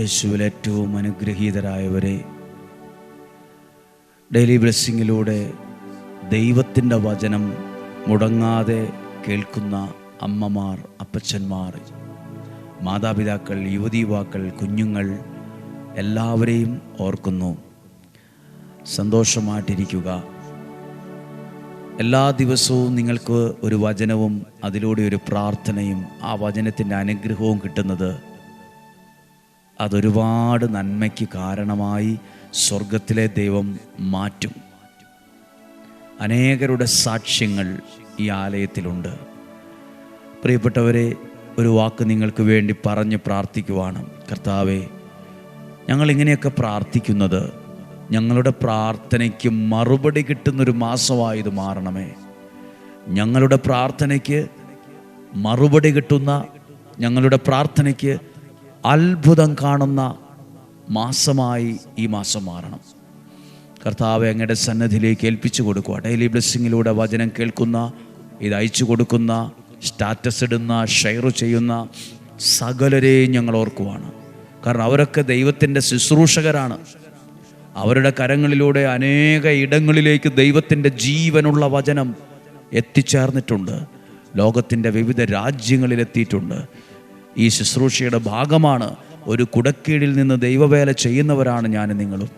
യേശുവിൽ ഏറ്റവും അനുഗ്രഹീതരായവരെ ഡെയിലി ബ്ലെസ്സിങ്ങിലൂടെ ദൈവത്തിന്റെ വചനം മുടങ്ങാതെ കേൾക്കുന്ന അമ്മമാർ അപ്പച്ചന്മാർ മാതാപിതാക്കൾ യുവതി യുവാക്കൾ കുഞ്ഞുങ്ങൾ എല്ലാവരെയും ഓർക്കുന്നു. സന്തോഷമായിട്ടിരിക്കുക. എല്ലാ ദിവസവും നിങ്ങൾക്ക് ഒരു വചനവും അതിലൂടെ ഒരു പ്രാർത്ഥനയും ആ വചനത്തിന്റെ അനുഗ്രഹവും കിട്ടുന്നത് അതൊരുപാട് നന്മയ്ക്ക് കാരണമായി സ്വർഗത്തിലെ ദൈവം മാറ്റും. അനേകരുടെ സാക്ഷ്യങ്ങൾ ഈ ആലയത്തിലുണ്ട്. പ്രിയപ്പെട്ടവരെ ഒരു വാക്ക് നിങ്ങൾക്ക് വേണ്ടി പറഞ്ഞ് പ്രാർത്ഥിക്കുവാണ്. കർത്താവെ ഞങ്ങൾ ഇങ്ങനെയൊക്കെ പ്രാർത്ഥിക്കുന്നത് ഞങ്ങളുടെ പ്രാർത്ഥനയ്ക്ക് മറുപടി കിട്ടുന്നൊരു മാസമായത് മാറണമേ. ഞങ്ങളുടെ പ്രാർത്ഥനയ്ക്ക് മറുപടി കിട്ടുന്ന ഞങ്ങളുടെ പ്രാർത്ഥനയ്ക്ക് അത്ഭുതം കാണുന്ന മാസമായി ഈ മാസം മാറണം. കർത്താവ് അങ്ങയുടെ സന്നദ്ധിയിലേക്ക് ഏൽപ്പിച്ചു കൊടുക്കുക. ഡെയിലി ബ്ലെസ്സിങ്ങിലൂടെ വചനം കേൾക്കുന്ന ഇത് അയച്ചു കൊടുക്കുന്ന സ്റ്റാറ്റസ് ഇടുന്ന ഷെയർ ചെയ്യുന്ന സകലരെയും ഞങ്ങൾ ഓർക്കുവാണ്. കാരണം അവരൊക്കെ ദൈവത്തിന്റെ ശുശ്രൂഷകരാണ്. അവരുടെ കരങ്ങളിലൂടെ അനേക ഇടങ്ങളിലേക്ക് ദൈവത്തിന്റെ ജീവനുള്ള വചനം എത്തിച്ചേർന്നിട്ടുണ്ട്. ലോകത്തിന്റെ വിവിധ രാജ്യങ്ങളിലെത്തിയിട്ടുണ്ട്. ഈ ശുശ്രൂഷയുടെ ഭാഗമാണ് ഒരു കുടക്കീഴിൽ നിന്ന് ദൈവവേല ചെയ്യുന്നവരാണ് ഞാൻ നിങ്ങളും.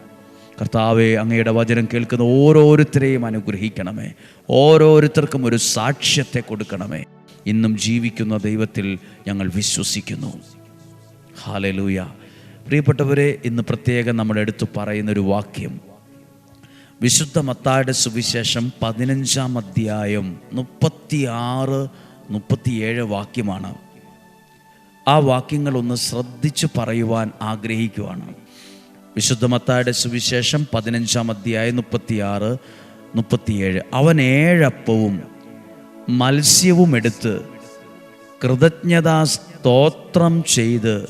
കർത്താവെ അങ്ങയുടെ വചനം കേൾക്കുന്ന ഓരോരുത്തരെയും അനുഗ്രഹിക്കണമേ. ഓരോരുത്തർക്കും ഒരു സാക്ഷ്യത്തെ കൊടുക്കണമേ. ഇന്നും ജീവിക്കുന്ന ദൈവത്തിൽ ഞങ്ങൾ വിശ്വസിക്കുന്നു. ഹാലലൂയ പ്രിയപ്പെട്ടവരെ ഇന്ന് പ്രത്യേകം നമ്മൾ എടുത്തു പറയുന്നൊരു വാക്യം. വിശുദ്ധ മത്തായുടെ സുവിശേഷം പതിനഞ്ചാം അധ്യായം മുപ്പത്തിയാറ് മുപ്പത്തിയേഴ് വാക്യമാണ്. ആ വാക്യങ്ങളൊന്ന് ശ്രദ്ധിച്ചു പറയുവാൻ ആഗ്രഹിക്കുവാണ്. വിശുദ്ധ മത്തായുടെ സുവിശേഷം പതിനഞ്ചാം അധ്യായം മുപ്പത്തിയാറ് മുപ്പത്തിയേഴ്. അവൻ ഏഴപ്പവും മത്സ്യവും എടുത്ത് കൃതജ്ഞതാ സ്തോത്രം ചെയ്ത്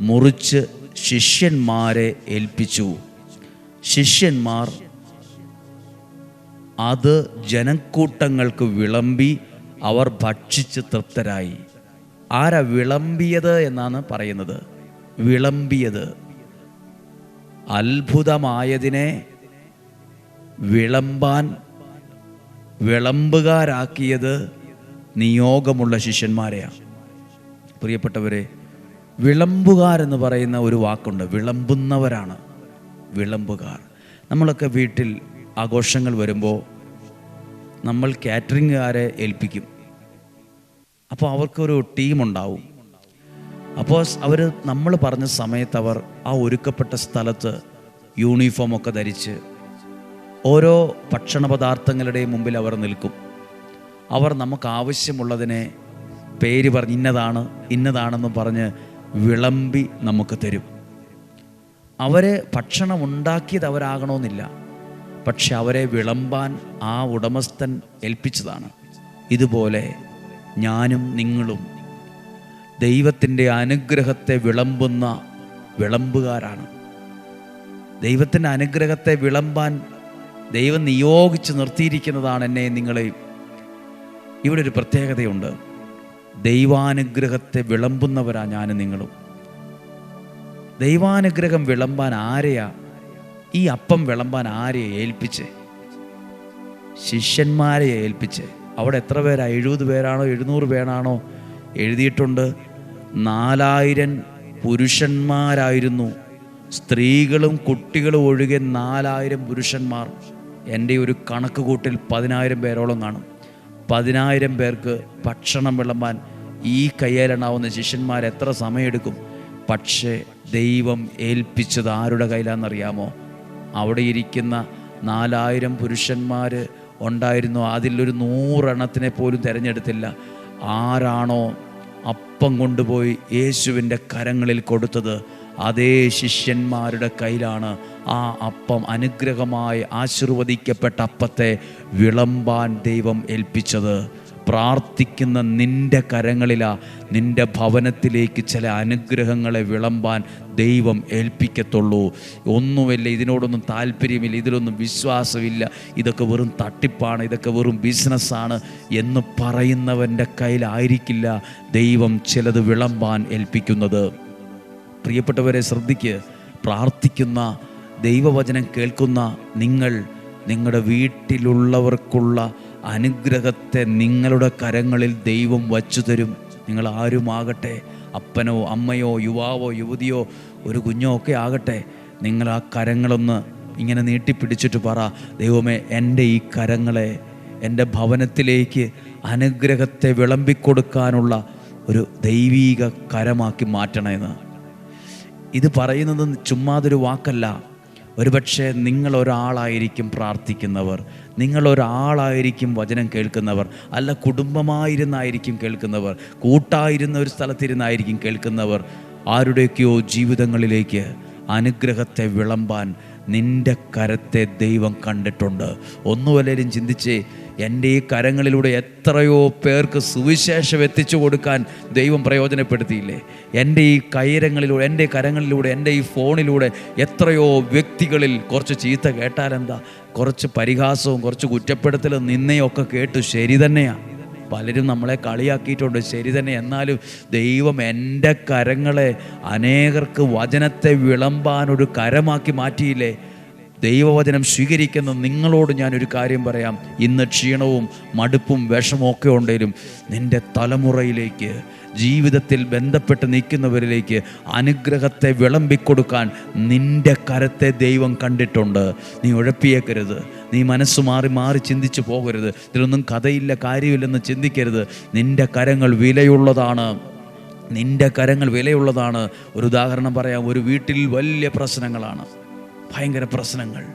മുറിച്ച് ശിഷ്യന്മാരെ ഏൽപ്പിച്ചു. ശിഷ്യന്മാർ അത് ജനക്കൂട്ടങ്ങൾക്ക് വിളമ്പി അവർ ഭക്ഷിച്ച് തൃപ്തരായി. ആരാ വിളമ്പിയത് എന്നാണ് പറയുന്നത്. വിളമ്പിയത്. അത്ഭുതമായതിനെ വിളമ്പാൻ വിളമ്പുകാരാക്കിയത് നിയോഗമുള്ള ശിഷ്യന്മാരെയാണ് പ്രിയപ്പെട്ടവരെ വിളമ്പുകാരെന്ന് പറയുന്ന ഒരു വാക്കുണ്ട്. വിളമ്പുന്നവരാണ് വിളമ്പുകാർ. നമ്മളൊക്കെ വീട്ടിൽ ആഘോഷങ്ങൾ വരുമ്പോൾ നമ്മൾ കാറ്ററിംഗുകാരെ ഏൽപ്പിക്കും. അപ്പോൾ അവർക്കൊരു ടീമുണ്ടാവും. അപ്പോൾ അവർ നമ്മൾ പറഞ്ഞ സമയത്ത് അവർ ആ ഒരുക്കപ്പെട്ട സ്ഥലത്ത് യൂണിഫോമൊക്കെ ധരിച്ച് ഓരോ ഭക്ഷണ പദാർത്ഥങ്ങളുടെയും മുമ്പിൽ അവർ നിൽക്കും. അവർ നമുക്ക് ആവശ്യമുള്ളതിനെ പേര് പറഞ്ഞ് ഇന്നതാണ് ഇന്നതാണെന്ന് പറഞ്ഞ് വിളമ്പി നമുക്ക് തരും. അവരെ ഭക്ഷണം ഉണ്ടാക്കിയത് അവരാകണമെന്നില്ല. പക്ഷെ അവരെ വിളമ്പാൻ ആ ഉടമസ്ഥൻ ഏൽപ്പിച്ചതാണ്. ഇതുപോലെ ഞാനും നിങ്ങളും ദൈവത്തിന്റെ അനുഗ്രഹത്തെ വിളമ്പുന്ന വിളമ്പുകാരാണ്. ദൈവത്തിന്റെ അനുഗ്രഹത്തെ വിളമ്പാൻ ദൈവം നിയോഗിച്ച് നിർത്തിയിരിക്കുന്നതാണ് എന്നെ നിങ്ങളെയും ഇവിടെ ഒരു പ്രത്യേകതയുണ്ട്. ദൈവാനുഗ്രഹത്തെ വിളമ്പുന്നവരാ ഞാനും നിങ്ങളും. ദൈവാനുഗ്രഹം വിളമ്പാൻ ആരെയാ? ഈ അപ്പം വിളമ്പാൻ ആരെയാ ഏൽപ്പിച്ച്? ശിഷ്യന്മാരെ ഏൽപ്പിച്ച്? അവിടെ എത്ര പേരാണ് എഴുപത് പേരാണോ? എഴുന്നൂറ് പേരാണോ? എഴുതിയിട്ടുണ്ട് നാലായിരം പുരുഷന്മാരായിരുന്നു. സ്ത്രീകളും കുട്ടികളും ഒഴികെ നാലായിരം പുരുഷന്മാർ. എന്റെ ഒരു കണക്ക് കൂട്ടിൽ പതിനായിരം പേരോളം കാണും. പതിനായിരം പേർക്ക് ഭക്ഷണം വിളമ്പാൻ ഈ കയ്യേലെണ്ണാവുന്ന ശിഷ്യന്മാർ എത്ര സമയമെടുക്കും? പക്ഷേ ദൈവം ഏൽപ്പിച്ചത് ആരുടെ കയ്യിലാണെന്നറിയാമോ? അവിടെ ഇരിക്കുന്ന നാലായിരം പുരുഷന്മാർ ഉണ്ടായിരുന്നു. അതിലൊരു നൂറെണ്ണത്തിനെ പോലും തിരഞ്ഞെടുത്തില്ല. ആരാണോ അപ്പം കൊണ്ടുപോയി യേശുവിന്റെ കരങ്ങളിൽ കൊടുത്തത് അതേ ശിഷ്യന്മാരുടെ കയ്യിലാണ്. ആ അപ്പം അനുഗ്രഹമായി ആശീർവദിക്കപ്പെട്ട അപ്പത്തെ വിളമ്പാൻ ദൈവം ഏൽപ്പിച്ചത്. പ്രാർത്ഥിക്കുന്ന നിന്റെ കരങ്ങളിലാ നിന്റെ ഭവനത്തിലേക്ക് ചില അനുഗ്രഹങ്ങളെ വിളമ്പാൻ ദൈവം ഏൽപ്പിക്കത്തുള്ളൂ. ഒന്നുമില്ല ഇതിനോടൊന്നും താല്പര്യമില്ല ഇതിലൊന്നും വിശ്വാസമില്ല. ഇതൊക്കെ വെറും തട്ടിപ്പാണ് ഇതൊക്കെ വെറും ബിസിനസ്സാണ് എന്ന് പറയുന്നവന്റെ കയ്യിലായിരിക്കില്ല ദൈവം ചിലത് വിളമ്പാൻ ഏൽപ്പിക്കുന്നത്. പ്രിയപ്പെട്ടവരെ ശ്രദ്ധിക്ക്. പ്രാർത്ഥിക്കുന്ന ദൈവവചനം കേൾക്കുന്ന നിങ്ങൾ നിങ്ങളുടെ വീട്ടിലുള്ളവർക്കുള്ള അനുഗ്രഹത്തെ നിങ്ങളുടെ കരങ്ങളിൽ ദൈവം വച്ചു തരും നിങ്ങൾ ആരുമാകട്ടെ? അപ്പനോ അമ്മയോ യുവാവോ യുവതിയോ ഒരു കുഞ്ഞോ ഒക്കെ ആകട്ടെ. നിങ്ങൾ ആ കരങ്ങളൊന്ന് ഇങ്ങനെ നീട്ടിപ്പിടിച്ചിട്ട് പറ ദൈവമേ എന്റെ ഈ കരങ്ങളെ എന്റെ ഭവനത്തിലേക്ക് അനുഗ്രഹത്തെ വിളമ്പിക്കൊടുക്കാനുള്ള ഒരു ദൈവീക കരമാക്കി മാറ്റണമെന്ന് ഇത് പറയുന്നത് ചുമ്മാതൊരു വാക്കല്ല. ഒരുപക്ഷെ നിങ്ങൾ ഒരാളായിരിക്കും പ്രാർത്ഥിക്കുന്നവർ നിങ്ങളൊരാളായിരിക്കും വചനം കേൾക്കുന്നവർ അല്ല കുടുംബമായിരുന്നായിരിക്കും കേൾക്കുന്നവർ കൂട്ടായിരുന്ന ഒരു സ്ഥലത്തിരുന്നായിരിക്കും കേൾക്കുന്നവർ ആരുടെയൊക്കെയോ ജീവിതങ്ങളിലേക്ക് അനുഗ്രഹത്തെ വിളമ്പാൻ നിന്റെ കരത്തെ ദൈവം കണ്ടിട്ടുണ്ട്. ഒന്നുമല്ലേലും ചിന്തിച്ച് എന്റെ ഈ കരങ്ങളിലൂടെ എത്രയോ പേർക്ക് സുവിശേഷം എത്തിച്ചു കൊടുക്കാൻ ദൈവം പ്രയോജനപ്പെടുത്തിയില്ലേ? എന്റെ ഈ കൈരങ്ങളിലൂടെ എന്റെ കരങ്ങളിലൂടെ എന്റെ ഈ ഫോണിലൂടെ എത്രയോ വ്യക്തികളിൽ കുറച്ച് ചീത്ത കേട്ടാലെന്താ? കുറച്ച് പരിഹാസവും കുറച്ച് കുറ്റപ്പെടുത്തലും നിന്നെയൊക്കെ കേട്ടു ശരി തന്നെയാണ് പലരും നമ്മളെ കളിയാക്കിയിട്ടുണ്ട്. ശരി തന്നെ. എന്നാലും ദൈവം എന്റെ കരങ്ങളെ അനേകർക്ക് വചനത്തെ വിളമ്പാനൊരു കരമാക്കി മാറ്റിയില്ലേ? ദൈവവചനം സ്വീകരിക്കുന്ന നിങ്ങളോട് ഞാനൊരു കാര്യം പറയാം. ഇന്ന് ക്ഷീണവും മടുപ്പും വിഷമവും ഒക്കെ ഉണ്ടെങ്കിലും നിന്റെ തലമുറയിലേക്ക് ജീവിതത്തിൽ ബന്ധപ്പെട്ട് നിൽക്കുന്നവരിലേക്ക് അനുഗ്രഹത്തെ വിളമ്പിക്കൊടുക്കാൻ നിന്റെ കരത്തെ ദൈവം കണ്ടിട്ടുണ്ട്. നീ ഉഴപ്പിയേക്കരുത്. നീ മനസ്സ് മാറി മാറി ചിന്തിച്ചു പോകരുത്. ഇതിലൊന്നും കഥയില്ല കാര്യമില്ലെന്ന് ചിന്തിക്കരുത്. നിന്റെ കരങ്ങൾ വിലയുള്ളതാണ്. നിന്റെ കരങ്ങൾ വിലയുള്ളതാണ്. ഒരു ഉദാഹരണം പറയാം ഒരു വീട്ടിൽ വലിയ പ്രശ്നങ്ങളാണ്. ഭയങ്കര പ്രശ്നങ്ങൾ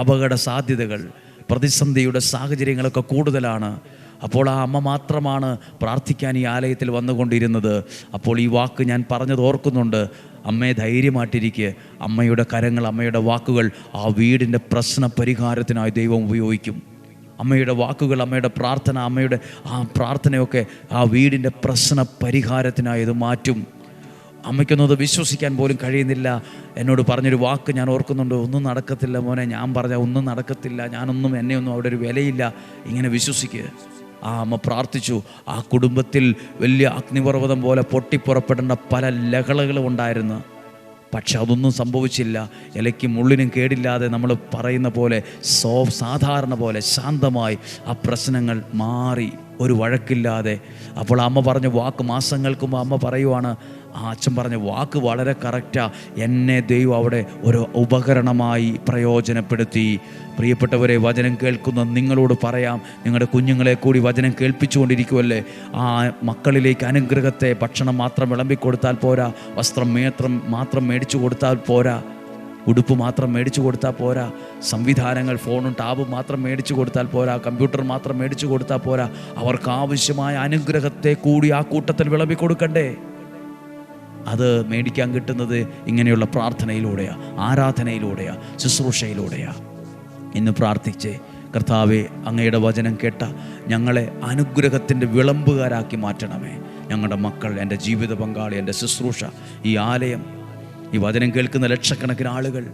അപകട സാധ്യതകൾ പ്രതിസന്ധിയുടെ സാഹചര്യങ്ങളൊക്കെ കൂടുതലാണ്. അപ്പോൾ ആ അമ്മ മാത്രമാണ് പ്രാർത്ഥിക്കാൻ ഈ ആലയത്തിൽ വന്നുകൊണ്ടിരുന്നത്. അപ്പോൾ ഈ വാക്ക് ഞാൻ പറഞ്ഞത് ഓർക്കുന്നുണ്ട്. അമ്മയെ ധൈര്യമായിട്ടിരിക്കുക അമ്മയുടെ കരങ്ങൾ അമ്മയുടെ വാക്കുകൾ ആ വീടിന്റെ പ്രശ്ന പരിഹാരത്തിനായി ദൈവം ഉപയോഗിക്കും. അമ്മയുടെ വാക്കുകൾ അമ്മയുടെ പ്രാർത്ഥന അമ്മയുടെ ആ പ്രാർത്ഥനയൊക്കെ ആ വീടിന്റെ പ്രശ്ന പരിഹാരത്തിനായി ഇത് മാറ്റും. അമ്മയ്ക്കൊന്നും അത് വിശ്വസിക്കാൻ പോലും കഴിയുന്നില്ല. എന്നോട് പറഞ്ഞൊരു വാക്ക് ഞാൻ ഓർക്കുന്നുണ്ട്. ഒന്നും നടക്കത്തില്ല മോനെ. ഞാൻ പറഞ്ഞ ഒന്നും നടക്കത്തില്ല. ഞാനൊന്നും എന്നെ ഒന്നും അവിടെ ഒരു വിലയില്ല. ഇങ്ങനെ വിശ്വസിക്കുക ആ അമ്മ പ്രാർത്ഥിച്ചു. ആ കുടുംബത്തിൽ വലിയ അഗ്നിപർവതം പോലെ പൊട്ടിപ്പുറപ്പെടേണ്ട പല ലഹളകളും ഉണ്ടായിരുന്നു. പക്ഷെ അതൊന്നും സംഭവിച്ചില്ല. ഇലയ്ക്കും മുള്ളിനും കേടില്ലാതെ നമ്മൾ പറയുന്ന പോലെ സോ സാധാരണ പോലെ ശാന്തമായി ആ പ്രശ്നങ്ങൾ മാറി. ഒരു വഴക്കില്ലാതെ. അപ്പോൾ അമ്മ പറഞ്ഞ വാക്ക് മാസങ്ങൾക്ക് മുമ്പ് അമ്മ പറയുവാണ് ആ അച്ഛൻ പറഞ്ഞ വാക്ക് വളരെ കറക്റ്റാ. എന്നെ ദൈവം അവിടെ ഒരു ഉപകരണമായി പ്രയോജനപ്പെടുത്തി. പ്രിയപ്പെട്ടവരെ വചനം കേൾക്കുന്ന നിങ്ങളോട് പറയാം. നിങ്ങളുടെ കുഞ്ഞുങ്ങളെ കൂടി വചനം കേൾപ്പിച്ചുകൊണ്ടിരിക്കുമല്ലേ ആ മക്കളിലേക്ക് അനുഗ്രഹത്തെ ഭക്ഷണം മാത്രം വിളമ്പിക്കൊടുത്താൽ പോരാ. വസ്ത്രം മേത്രം മാത്രം മേടിച്ചു കൊടുത്താൽ പോരാ. ഉടുപ്പ് മാത്രം മേടിച്ചു കൊടുത്താൽ പോരാ. സംവിധാനങ്ങൾ ഫോണും ടാബും മാത്രം മേടിച്ചു കൊടുത്താൽ പോരാ. കമ്പ്യൂട്ടർ മാത്രം മേടിച്ചു കൊടുത്താൽ പോരാ. അവർക്ക് ആവശ്യമായ അനുഗ്രഹത്തെ കൂടി ആ കൂട്ടത്തിൽ വിളമ്പി കൊടുക്കണ്ടേ അത് മേടിക്കാൻ കിട്ടുന്നത് ഇങ്ങനെയുള്ള പ്രാർത്ഥനയിലൂടെയാണ് ആരാധനയിലൂടെയാണ് ശുശ്രൂഷയിലൂടെയാണ് ഇന്ന് പ്രാർത്ഥിച്ച് കർത്താവെ അങ്ങയുടെ വചനം കേട്ട ഞങ്ങളെ അനുഗ്രഹത്തിന്റെ വിളമ്പുകാരാക്കി മാറ്റണമേ. ഞങ്ങളുടെ മക്കൾ എന്റെ ജീവിത പങ്കാളി എന്റെ ശുശ്രൂഷ ഈ ആലയം ഈ വചനം കേൾക്കുന്ന ലക്ഷക്കണക്കിന് ആളുകൾ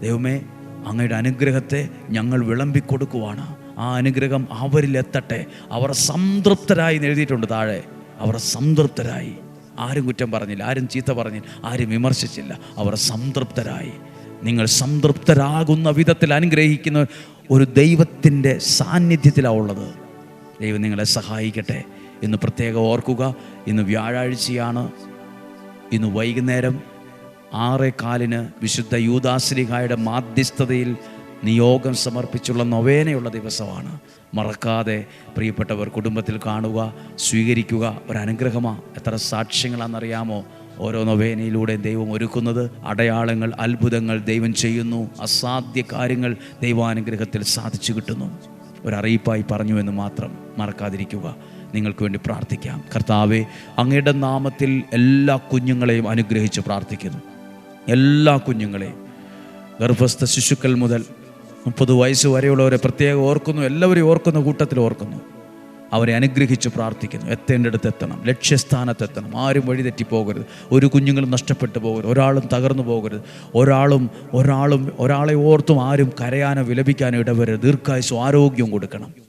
ദൈവമേ അങ്ങയുടെ അനുഗ്രഹത്തെ ഞങ്ങൾ വിളമ്പിക്കൊടുക്കുവാണ്. ആ അനുഗ്രഹം അവരിലെത്തട്ടെ അവർ സംതൃപ്തരായി എഴുതിയിട്ടുണ്ട് താഴെ. അവർ സംതൃപ്തരായി. ആരും കുറ്റം പറഞ്ഞില്ല ആരും ചീത്ത പറഞ്ഞില്ല ആരും വിമർശിച്ചില്ല. അവർ സംതൃപ്തരായി. നിങ്ങൾ സംതൃപ്തരാകുന്ന വിധത്തിൽ അനുഗ്രഹിക്കുന്ന ഒരു ദൈവത്തിന്റെ സാന്നിധ്യത്തിലാണ് ഉള്ളത്. ദൈവം നിങ്ങളെ സഹായിക്കട്ടെ. ഇന്ന് പ്രത്യേകം ഓർക്കുക ഇന്ന് വ്യാഴാഴ്ചയാണ് ഇന്ന് വൈകുന്നേരം ആറേ കാലിന് വിശുദ്ധ യൂദാശ്രീഹായുടെ മാധ്യസ്ഥതയിൽ നിയോഗം സമർപ്പിച്ചുള്ള നൊവേനയുള്ള ദിവസമാണ്. മറക്കാതെ പ്രിയപ്പെട്ടവർ കുടുംബത്തിൽ കാണുക സ്വീകരിക്കുക ഒരനുഗ്രഹമാണ് എത്ര സാക്ഷ്യങ്ങളാണെന്നറിയാമോ? ഓരോ നൊവേനയിലൂടെ ദൈവം ഒരുക്കുന്നത് അടയാളങ്ങൾ അത്ഭുതങ്ങൾ ദൈവം ചെയ്യുന്നു. അസാധ്യ കാര്യങ്ങൾ ദൈവാനുഗ്രഹത്തിൽ സാധിച്ചു കിട്ടുന്നു. ഒരറിയിപ്പായി പറഞ്ഞു എന്ന് മാത്രം മറക്കാതിരിക്കുക. നിങ്ങൾക്ക് വേണ്ടി പ്രാർത്ഥിക്കാം. കർത്താവെ അങ്ങയുടെ നാമത്തിൽ എല്ലാ കുഞ്ഞുങ്ങളെയും അനുഗ്രഹിച്ച് പ്രാർത്ഥിക്കുന്നു. എല്ലാ കുഞ്ഞുങ്ങളെയും. ഗർഭസ്ഥ ശിശുക്കൾ മുതൽ മുപ്പത് വയസ്സ് വരെയുള്ളവരെ പ്രത്യേകം ഓർക്കുന്നു എല്ലാവരെയും ഓർക്കുന്ന കൂട്ടത്തിൽ ഓർക്കുന്നു. അവരെ അനുഗ്രഹിച്ച് പ്രാർത്ഥിക്കുന്നു. എത്തേണ്ടടുത്ത് എത്തണം. ലക്ഷ്യസ്ഥാനത്തെത്തണം. ആരും വഴിതെറ്റി പോകരുത്. ഒരു കുഞ്ഞുങ്ങളും നഷ്ടപ്പെട്ടു പോകരുത്. ഒരാളും തകർന്നു പോകരുത്. ഒരാളും ഒരാളും ഒരാളെ ഓർത്തും ആരും കരയാനോ വിലപിക്കാനോ ഇടവരുത് ദീർഘായുസും ആരോഗ്യം കൊടുക്കണം.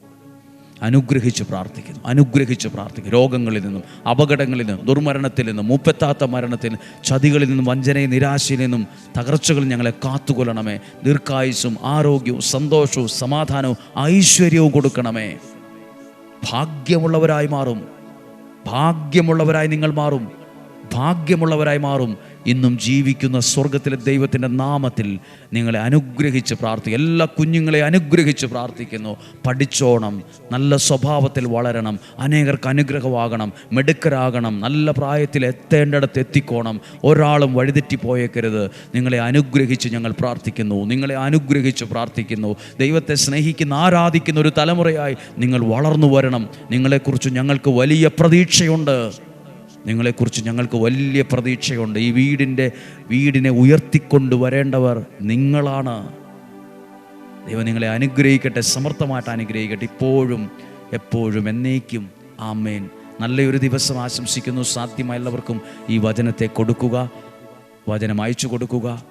അനുഗ്രഹിച്ച് പ്രാർത്ഥിക്കുന്നു. അനുഗ്രഹിച്ച് പ്രാർത്ഥിക്കുന്നു. രോഗങ്ങളിൽ നിന്നും അപകടങ്ങളിൽ നിന്നും ദുർമരണത്തിൽ നിന്നും മൂപ്പെത്താത്ത മരണത്തിൽ ചതികളിൽ നിന്നും വഞ്ചനയിൽ നിരാശയിൽ നിന്നും തകർച്ചകളിൽ ഞങ്ങളെ കാത്തുകൊള്ളണമേ. ദീർഘായുസും ആരോഗ്യവും സന്തോഷവും സമാധാനവും ഐശ്വര്യവും കൊടുക്കണമേ. ഭാഗ്യമുള്ളവരായി മാറും. ഭാഗ്യമുള്ളവരായി നിങ്ങൾ മാറും. ഭാഗ്യമുള്ളവരായി മാറും. ഇന്നും ജീവിക്കുന്ന സ്വർഗത്തിലെ ദൈവത്തിന്റെ നാമത്തിൽ നിങ്ങളെ അനുഗ്രഹിച്ച് പ്രാർത്ഥിക്കും എല്ലാ കുഞ്ഞുങ്ങളെ അനുഗ്രഹിച്ച് പ്രാർത്ഥിക്കുന്നു. പഠിച്ചോണം നല്ല സ്വഭാവത്തിൽ വളരണം അനേകർക്ക് അനുഗ്രഹമാകണം മെടുക്കരാകണം നല്ല പ്രായത്തിൽ എത്തേണ്ടിടത്ത് എത്തിക്കോണം. ഒരാളും വഴിതെറ്റി പോയേക്കരുത് നിങ്ങളെ അനുഗ്രഹിച്ച് ഞങ്ങൾ പ്രാർത്ഥിക്കുന്നു. നിങ്ങളെ അനുഗ്രഹിച്ച് പ്രാർത്ഥിക്കുന്നു. ദൈവത്തെ സ്നേഹിക്കുന്ന ആരാധിക്കുന്ന ഒരു തലമുറയായി നിങ്ങൾ വളർന്നു വരണം. നിങ്ങളെക്കുറിച്ച് ഞങ്ങൾക്ക് വലിയ പ്രതീക്ഷയുണ്ട്. നിങ്ങളെക്കുറിച്ച് ഞങ്ങൾക്ക് വലിയ പ്രതീക്ഷയുണ്ട്. ഈ വീടിന്റെ വീടിനെ ഉയർത്തിക്കൊണ്ട് വരേണ്ടവർ നിങ്ങളാണ്. ദൈവം നിങ്ങളെ അനുഗ്രഹിക്കട്ടെ സമർത്ഥമായിട്ട് അനുഗ്രഹിക്കട്ടെ. ഇപ്പോഴും എപ്പോഴും എന്നേക്കും ആമേൻ. നല്ലൊരു ദിവസം ആശംസിക്കുന്നു. സാധ്യമായ എല്ലാവർക്കും ഈ വചനത്തെ കൊടുക്കുക വചനം അയച്ചു കൊടുക്കുക.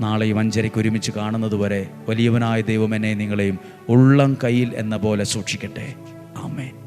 നാളെയും അഞ്ചരയ്ക്ക് ഒരുമിച്ച് കാണുന്നത് വരെ വലിയവനായ ദൈവം എന്നെ നിങ്ങളെയും ഉള്ളം കയ്യിൽ എന്ന പോലെ സൂക്ഷിക്കട്ടെ. ആമേൻ.